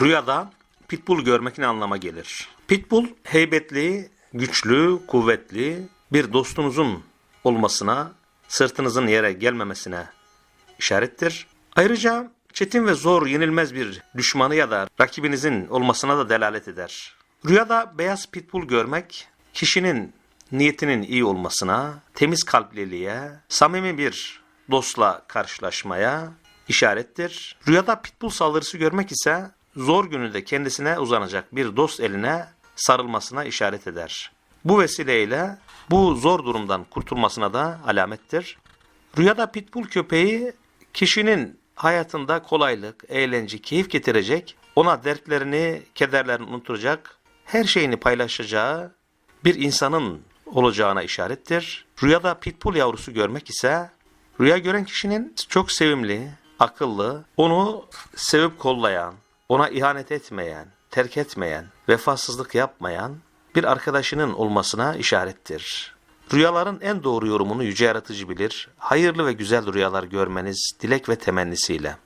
Rüyada pitbull görmek ne anlama gelir? Pitbull heybetli, güçlü, kuvvetli bir dostunuzun olmasına, sırtınızın yere gelmemesine işarettir. Ayrıca çetin ve zor yenilmez bir düşmanı ya da rakibinizin olmasına da delalet eder. Rüyada beyaz pitbull görmek kişinin niyetinin iyi olmasına, temiz kalpliliğe, samimi bir dostla karşılaşmaya işarettir. Rüyada pitbull saldırısı görmek ise zor gününde kendisine uzanacak bir dost eline sarılmasına işaret eder. Bu vesileyle bu zor durumdan kurtulmasına da alamettir. Rüyada pitbull köpeği kişinin hayatında kolaylık, eğlence, keyif getirecek, ona dertlerini, kederlerini unutturacak, her şeyini paylaşacağı bir insanın olacağına işarettir. Rüyada pitbull yavrusu görmek ise rüya gören kişinin çok sevimli, akıllı, onu sevip kollayan, ona ihanet etmeyen, terk etmeyen, vefasızlık yapmayan bir arkadaşının olmasına işarettir. Rüyaların en doğru yorumunu yüce yaratıcı bilir. Hayırlı ve güzel rüyalar görmeniz dilek ve temennisiyle.